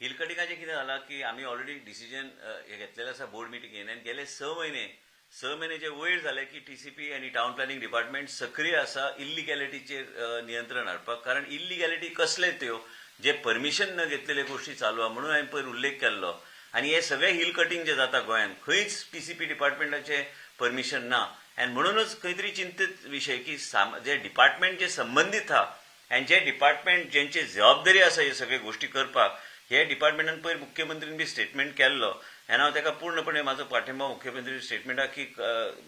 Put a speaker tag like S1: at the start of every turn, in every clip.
S1: Hill कटिंगाचें कितें जालां की आमी ऑलरेडी डिसिजन हे घेतलेलें आसा बोर्ड मिटिंगेन आनी गेले स म्हयने स म्हयनेचे वयर जाले की टीसीपी आनी टावन प्लॅनिंग डिपार्टमेंट सक्रीय आसा इल्लिगॅलिटीचेर नियंत्रण हाडपाक कारण इल्लिगॅलिटी कसले त्यो जे परमिशन न घेतलेले गोष्टी चालू आहा म्हणून हांवें पयर उल्लेख केल्लो. आनी हे सगळे हिल कटिंग जे जाता गोंयांत खंयच टीसीपी डिपार्टमेंटाचे परमिशन ना. आनी म्हणूनच खंय तरी चिंतीत विशय की साम- जे डिपार्टमेंट जे संबंदीत आहा आनी जे डिपार्टमेंट जेंची जबाबदारी आसा हे सगळे गोश्टी करपाक हे डिपार्टमेंटान पयर मुख्यमंत्रीन बी स्टेटमेंट केल्लो. आनी हांव ताका पूर्णपणे म्हाजो पाठिंबा मुख्यमंत्री स्टेटमेंटाक की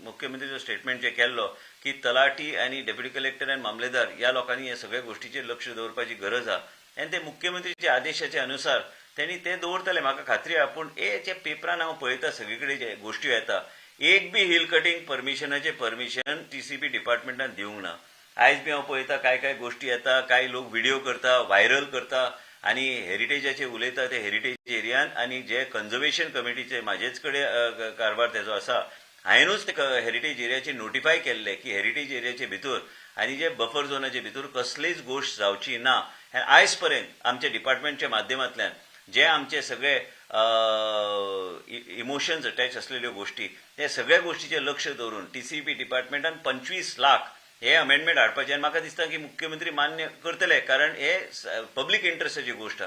S1: मुख्यमंत्रीचो स्टेटमेंट जे केल्लो की तलाटी आनी डेप्युटी कलेक्टर आनी मामलेदार ह्या लोकांनी हे सगळ्या गोश्टीचेर लक्ष दवरपाची गरज आहा आनी ते मुख्यमंत्रीच्या आदेशाचे अनुसार त्यांनी ते दवरतले. म्हाका खात्री आहा पूण हे जे पेपरान हांव पळयता सगळे कडेन जे गोश्टी येता एक बी हिल कटिंग परमिशनाचे परमिशन टीसीपी डिपार्टमेंटान दिवंक ना. आयज बी हांव पळयता काय काय गोश्टी येता काय लोक व्हिडिओ करता व्हायरल करता आनी हेरिटेजाचे उलयता ते हेरिटेज एरियान आनी जे कन्झर्वेशन कमिटीचे म्हाजेच कडेन कारभार तेजो आसा हांवेनूच हेरिटेज एरियाचे नोटिफाय केल्ले की हेरिटेज एरियाचे भितर आनी जे बफर झोनाचे भितर कसलीच गोश्ट जावची ना. आयज पर्यंत आमच्या डिपार्टमेंटच्या माध्यमांतल्यान जे आमचे सगळे इमोशन्स अटॅच असलेल्यो गोष्टी ते सगळ्या गोष्टीचे लक्ष दवरून टीसीपी डिपार्टमेंटान पंचवीस लाख हे अमेंडमेंट हाडपाचे आनी म्हाका दिसता की मुख्यमंत्री मान्य करतले कारण हे पब्लीक इंटरेस्टाची गोष्ट.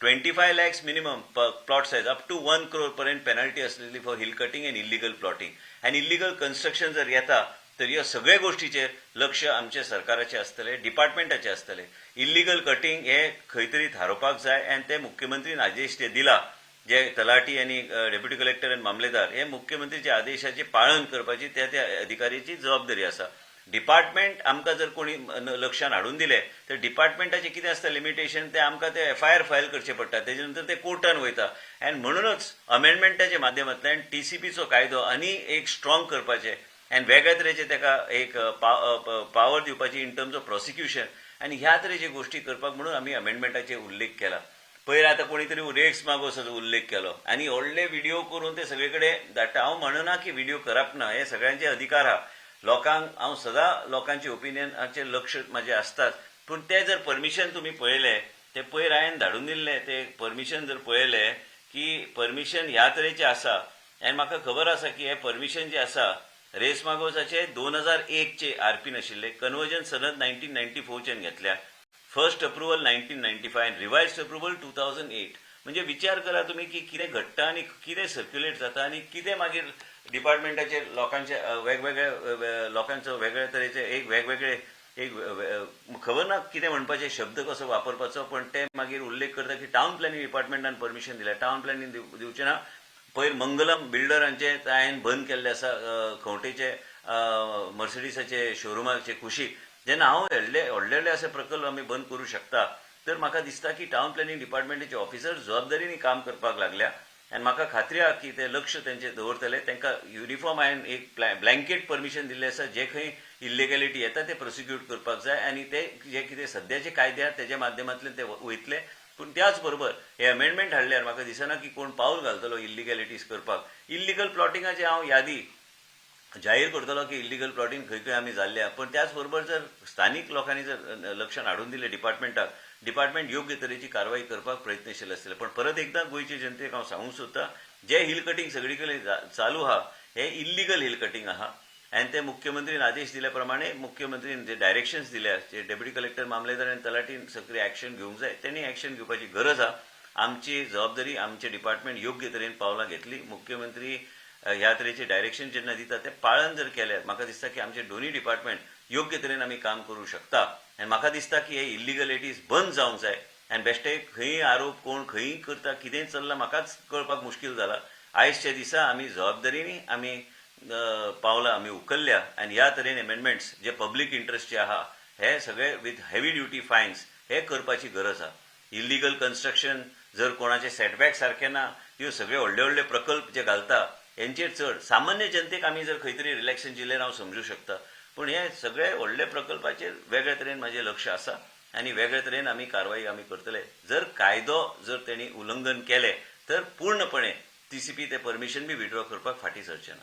S1: Twenty five lakhs minimum plot size up to one crore पर्यंत पेनल्टी असलेली for hill cutting and illegal plotting आनी इलिगल कन्स्ट्रक्शन जर येता तर ह्या सगळ्या गोष्टीचेर लक्ष आमचे सरकाराचे आसतले डिपार्टमेंटाचे आसतले इल्लिगल कटिंग हे खंय तरी थारोवपाक जाय आनी ते मुख्यमंत्रीन आदेश ते दिला जे तलाटी आनी डेप्युटी कलेक्टर आनी मामलेदार हे मुख्यमंत्रीच्या आदेशाचे पाळन करपाची त्या त्या अधिकाऱ्याची जबाबदारी आसा डिपार्टमेंट आमकां जर कोणी लक्षांत हाडून दिले तर डिपार्टमेंटाचे कितें आसता लिमिटेशन ते आमकां ते एफ आय आर फायल करचे पडटा. तेजे नंतर ते कोर्टान वयता. आनी म्हणूनच अमेंडमेंटाच्या माध्यमांतल्यान टीसीपीचो कायदो आनी एक स्ट्रॉंग करपाचे आनी वेगळ्या तरेचे ताका एक पावर दिवपाची इन टर्म्स ऑफ प्रोसिक्युशन आनी ह्या तरेचे गोश्टी करपाक म्हणून आमी अमेंडमेंटाचे उल्लेख केला. पयर आतां कोणी तरी रेक्स मागोसाचो उल्लेख केलो. आनी व्हडले व्हिडिओ करून ते सगळे कडेन धाडटा हांव म्हणना की व्हिडिओ करप ना हे सगळ्यांचे अधिकार आहा लोकांक हांव सदां लोकांचे ओपिनियनाचेर लक्ष म्हाजें आसताच पूण ते जर परमिशन तुमी पळयलें ते पयर हांवें धाडून दिल्ले ते परमिशन जर पळयलें की परमिशन ह्या तरेचे आसा आनी म्हाका खबर आसा की हे परमिशन जे आसा रेस मागोसाचे दोन हजार एकचे आरपीन आशिल्ले कन्वर्जन सनद नायन्टीन नायन्टी फोरच्यान घेतल्या. First approval nineteen ninety five revised approval two thousand eight म्हणजे विचार करा तुम्ही की कितें घडटा आनी कितें सर्क्युलेट जाता आनी कितें मागीर डिपार्टमेंटाचे लोकांचे वेगवेगळ्या वेगवेगळे अ, लोकांचो वेगळे तरेचे एक वेगवेगळे एक खबर ना कितें म्हणपाचे शब्द कसो वापरपाचो पण ते मागीर उल्लेख करता की टावन प्लॅनिंग डिपार्टमेंटान परमिशन दिल्या टावन प्लॅनिंग दिवचे ना पयर मंगलम बिल्डरांचे हांवें बंद केल्ले आसा खंवटेचे मर्सिडीसाचे शोरुमाचे कुशीक. जेन्ना हांव व्हडले व्हडले व्हडले असे प्रकल्प आमी बंद करूं शकता तर म्हाका दिसता की टावन प्लॅनिंग डिपार्टमेंटाचे ऑफिसर जबाबदारीने काम करपाक लागल्या. आनी म्हाका खात्री आहा की ते लक्ष तेंचे दवरतले. तांकां युनिफॉर्म हांवें एक ब्लँकेट परमिशन दिल्लें आसा. जे खंय इल्लिगॅलिटी येता ते प्रोसिक्यूट करपाक जाय. आनी ते जे कितें सद्याचे कायदे आहा तेज्या माध्यमांतल्यान ते वयतले. पूण त्याच बरोबर हे अमेंडमेंट हाडल्यार म्हाका दिसना की कोण पावल घालतलो इल्लिगॅलिटीज करपाक. इलिगल प्लॉटिंगाचे हांव यादी जाहीर करतलो की इलिगल प्लॉटिंग खंय खंय आमी जाल्ल्या. पण त्याच बरोबर जर स्थानिक लोकांनी जर लक्षान हाडून दिले डिपार्टमेंटाक डिपार्टमेंट योग्य तरेची कारवाई करपाक प्रयत्नशील आसतले पण परत एकदा गोंयचे जनतेक हांव सांगूंक सोदता जे हिल कटींग सगळी कडेन चालू आहा हे इल्लिगल हिल कटींग आहा. आणि ते मुख्यमंत्रीन आदेश दिल्या प्रमाणे मुख्यमंत्रीन जे डायरेक्शन्स दिल्या जे डेप्युटी कलेक्टर मामलेदार आनी तलाटीन सक्रीय एक्शन घेवंक जाय त्यांनी एक्शन घेवपाची गरज आहा. आमची जबाबदारी आमचे डिपार्टमेंट योग्य तरेन पावलां घेतली. मुख्यमंत्री ह्या तरेचे डायरेक्शन जेन्ना दिता ते पाळन जर केल्यार म्हाका दिसता की आमचे दोन्ही डिपार्टमेंट योग्य तरेन आमी काम करूंक शकता. आनी म्हाका दिसता की हे इल्लिगलिटीज बंद जावंक जाय आनी बेश्टे खंय आरोप कोण खंय करता कितें चल्लां म्हाकाच कळपाक मुश्कील जाला आयजच्या दिसा आमी जबाबदारीनी आमी पावलां आमी उखल्ल्या आनी ह्या तरेन एमेंडमेंट्स जे पब्लीक इंट्रस्ट जे आहा हे सगळे विथ हेवी ड्युटी फायन्स हे करपाची गरज आहा इल्लिगल कन्स्ट्रक्शन जर कोणाचे सेटबॅक सारखे ना ह्यो सगळे व्हडले व्हडले प्रकल्प जे घालता यांचेर चड सामान्य जनतेक आमी जर खंय तरी रिलॅक्शन जिल्ल्यान हांव समजू शकता पूण हे सगळे व्हडले प्रकल्पाचेर वेगळ्या तरेन म्हाजें लक्ष आसा आनी वेगळ्या तरेन आमी कारवाई आमी करतले. जर कायदो जर तेणी उल्लंघन केले तर पूर्णपणे टीसीपी ते परमिशन बी विड्रॉ करपाक फाटीं सरचें ना.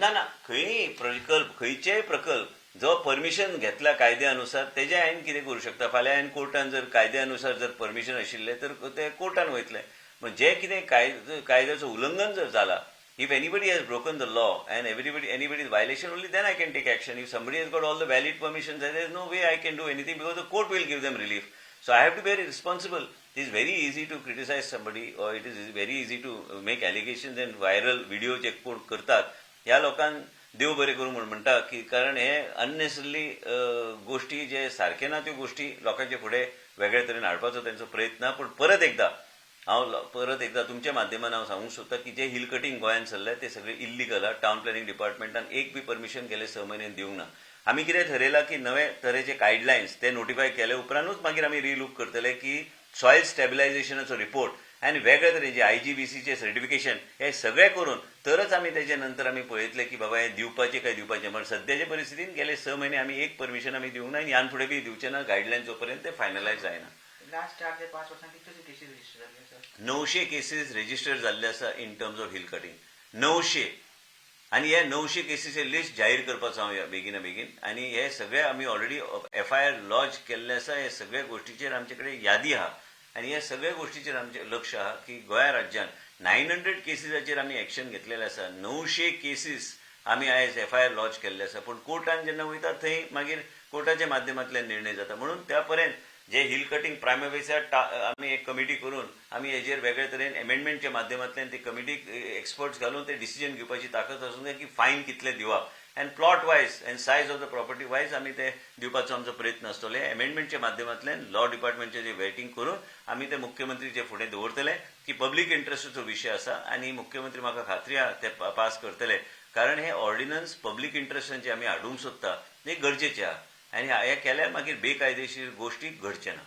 S1: ना ना खंयी प्रकल्प खंयचेय प्रकल्प जो परमिशन घेतला कायद्यानुसार तेजे हांवें कितें करूं शकता? फाल्यां हांवें कोर्टान जर कायद्यानुसार जर परमिशन आशिल्लें तर ते कोर्टान वयतले. पण जे कितें कायद कायद्याचो उल्लंघन जर जाला If anybody has broken the law and everybody anybody's violation, only then I can take action. If somebody has got all the valid permissions, then there's no way I can do anything because the court will give them relief. So I have to be very responsible. It is very easy to criticize somebody or it is very easy to make allegations and viral video जे कोण करतात ह्या लोकांक देव बरे करू म्हणून म्हणतात की कारण हे अननेसरली गोष्टी जे सारखे ना त्यो गोष्टी लोकांच्या फुडें वेगळ्या तरेन हाडपाचो त्यांचो प्रयत्न पण परत एकदा हांव परत एकदा तुमच्या माध्यमान हांव सांगूंक सोदतां की जे हिल कटिंग गोंयांत चल्ले ते सगळे इल्लिगल हा टावन प्लॅनिंग डिपार्टमेंटान एक बी परमिशन गेले स म्हयने दिवंक ना. आमी कितें थरयलां की नवे तरेचे गायडलायन्स ते नोटिफाय केले उपरांतूच मागीर आमी रिलूक करतले की सॉयल स्टॅबिलायझेशनाचो रिपोर्ट आनी वेगळे तरेचे आय जी बी सीचे सर्टिफिकेशन हे सगळें करून तरच आमी तेजे नंतर आमी पळयतले की बाबा हे दिवपाचे काय दिवपाचे. पण सद्याचे परिस्थितीन गेले स म्हयने आमी एक परमिशन आमी दिवंक ना आनी यान फुडें बी दिवचे ना गायडलायन जो पर्यंत ते फायनलायज जायना
S2: लास्ट चार ते पाच वर्सांत कितल्यो केसीस रजिस्टर
S1: णवशे केसीस रेजिस्टर जाल्ले आसा in terms of hill cutting णवशे आनी हे णवशे केसीचे लिस्ट जाहीर करपाचो हांव बेगिना बेगीन. आनी हे सगळे आमी already F I R launch केल्ले आसा हे सगळे गोष्टीचेर आमचे कडेन यादी आहा. आनी हे सगळे गोष्टीचेर आमचे लक्ष आहा की गोंया राज्यांत नायन हंड्रेड केसीसाचेर आमी एक्शन घेतलेले आसा णवशे केसीस आमी आयज एफ आय आर लॉन्च केल्ले आसा पूण कोर्टान जेन्ना वयता थंय मागीर कोर्टाच्या माध्यमांतल्यान निर्णय जाता म्हणून त्या पर्यंत जे हिल कटिंग प्रायमरीच्या आमी एक कमिटी करून आमी हेजेर वेगळे तरेन एमेंडमेंटच्या माध्यमांतल्यान ती कमिटी एक्सपर्ट्स घालून ते डिसिजन घेवपाची ताकद आसूंक जाय की फायन कितले दिवप and plot wise and size of the property wise आमी ते दिवपाचो आमचो प्रयत्न आसतले एमेंडमेंटच्या माध्यमांतल्यान लॉ डिपार्टमेंटचे जे वेटींग करून आमी ते मुख्यमंत्रीचे फुडें दवरतले की पब्लीक इंट्रस्टाचो विशय आसा आनी मुख्यमंत्री म्हाका खात्री आहा ते पास करतले. कारण हे ऑर्डिनन्स पब्लीक इंट्रस्टान जे आमी हाडूंक सोदता ते गरजेचे आहा आनी हे केल्यार मागीर बेकायदेशीर गोश्टी घडचे ना.